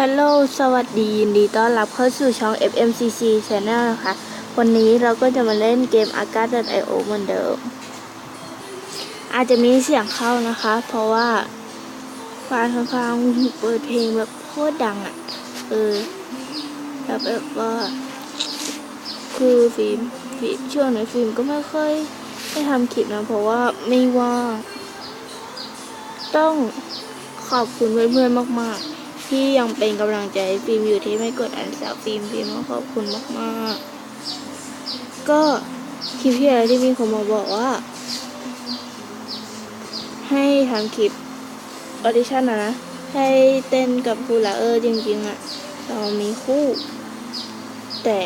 ฮัลโหล สวัสดียินดีต้อนรับเข้าสู่ช่อง FMCC Channel นะคะ วันนี้เราก็จะมาเล่นเกม a g a i o เหมือนเดิม อาจจะมีเสียงเข้านะคะ เพราะว่าฟังฟังเปิดเพลงแบบโคตรดังอะ่ะ เออแบบแบบว่า คือฟิล์มฟิล์มช่วงนี้ฟิล์มก็ไม่ค่อยได้ทำคลิปนะ เพราะว่าไม่ว่าง ต้องขอบคุณเพื่อนๆมาก ๆ ที่ยังเป็นกำลังใจฟิล์มอยู่ที่ไม่กดอันแซวฟิล์มฟิล์มก็ขอบคุณมากๆ ก็คลิปที่แล้วที่มีคนมาบอกว่า ให้ทำคลิปออดิชั่นนะนะ ให้เต้นกับคูลาเออร์จริงๆอะเรามีคู่ แต่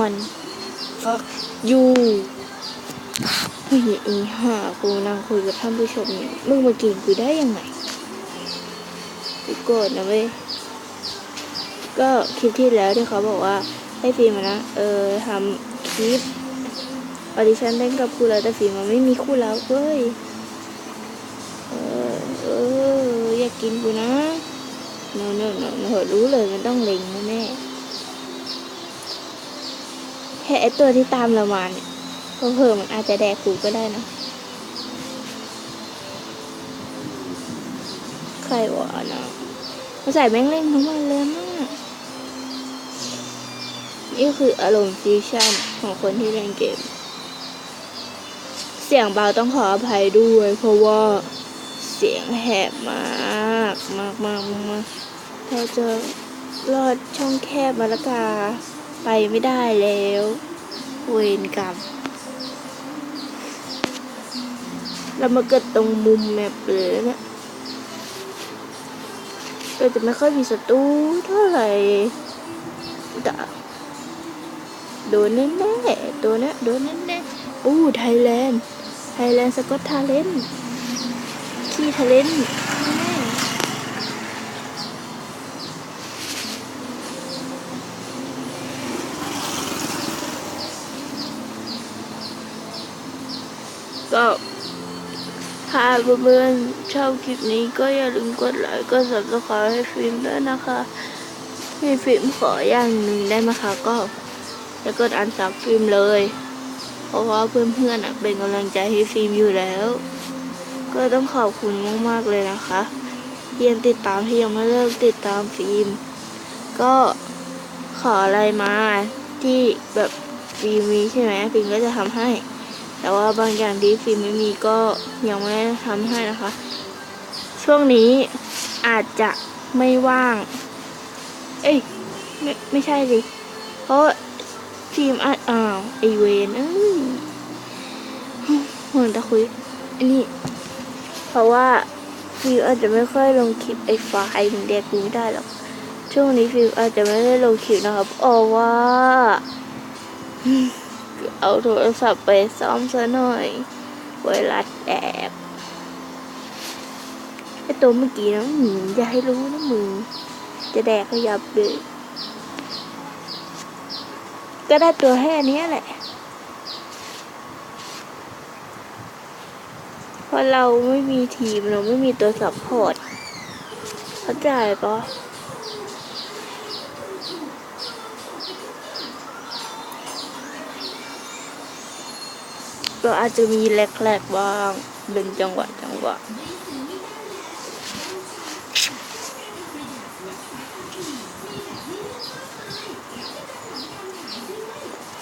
มัน fuck you เฮ้ยอีห่ากูนั่งคุยกับท่านผู้ชมเนี่ยมึงมากินกูได้ยังไง กูโกรธนะเว้ยก็คลิปที่แล้วที่เขาบอกว่าให้ฟิล์มนะเออทำคลิปออดิชั่นเต้นกับครูแล้วแต่ฟิล์มมันไม่มีคู่แล้วเว้ยเออเอออยากกินกูนะเนอะเนอะเนอะเนอะรู้เลยมันต้องเล็งแน่แค่ไอตัวที่ตามเรามาเนี่ยเพิ่มมันอาจจะแดกกูก็ได้นะใครวะนะ มาใส่แม่งเล่นทั้งวันเลยมากนี่คืออารมณ์ฟิวชั่นของคนที่เล่นเกม เสียงเบาต้องขออภัยด้วย เพราะว่าเสียงแหบมากมากมากมากเราจะรอดช่องแคบมาละกาไปไม่ได้แล้วเวรกรรมเรามาเกิดตรงมุมแมปเลยนะ ก็จะไม่ค่อยมีศัตรูเท่าไหร่แต่โดนแน่ๆตัวนี้โดนแน่ๆอู้ไทยแลนด์ ไทยแลนด์สกอตทาเลนขี้ทาเลนก็ ถ้าเพื่อนๆชอบคลิปนี้ก็อย่าลืมกดไลค์กด subscribe ให้ฟิล์มด้วยนะคะมีฟิล์มขออย่างหนึ่งได้ไหมคะก็จะกดอันซับฟิล์มเลย เพราะว่าเพื่อนๆเป็นกำลังใจให้ฟิล์มอยู่แล้ว ก็ต้องขอบคุณมากๆเลยนะคะที่ยังติดตามที่ยังไม่เลิกติดตามฟิล์มก็ขออะไรมาที่แบบฟิล์มมีใช่ไหมฟิล์มก็จะทำให้ แต่ว่าบางอย่างที่ฟิล์มไม่มีก็ยังไม่ทำให้นะคะ ช่วงนี้อาจจะไม่ว่าง เอ้ยไม่ไม่ใช่สิเพราะฟิล์มอาจอ้าวไอเวนเอ้ยเหมือนตะคุยอันนี้ เพราะว่าฟิล์มอาจจะไม่ค่อยลงคลิปไอไฟล์ถึงเด็กกูไม่ได้หรอกช่วงนี้ฟิล์มอาจจะไม่ได้ลงคลิปนะครับเพราว่า เอาโทรศัพท์ไปซ่อมซะหน่อย ไวรัสแอบไอตัวเมื่อกี้นะหืมอย่าให้รู้นะมึงจะแดกขยับเลยก็ได้ตัวแค่นี้แหละเพราะเราไม่มีทีมเราไม่มีตัวซัพพอร์ตเข้าใจปะ ก็อาจจะมีแหลกๆบ้างเป็นจังหวะจังหวะ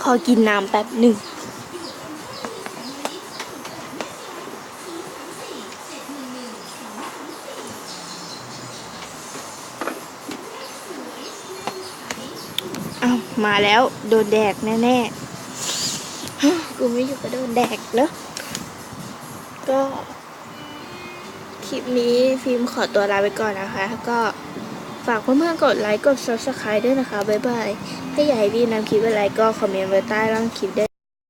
ขอกินน้ำแป๊บหนึ่งอ้ามาแล้ว โดนแดกแน่ ๆ กูไม่อยู่ก็โดนแดกเนอะก็คลิปนี้ฟิล์มขอตัวลาไปก่อนนะคะ ก็ฝากเพื่อนๆกดไลค์กด subscribe ด้วยนะคะ บ๊ายบาย ถ้าอยากให้พี่นำคลิปอะไรก็คอมเมนต์ไว้ใต้ล่างคลิปได้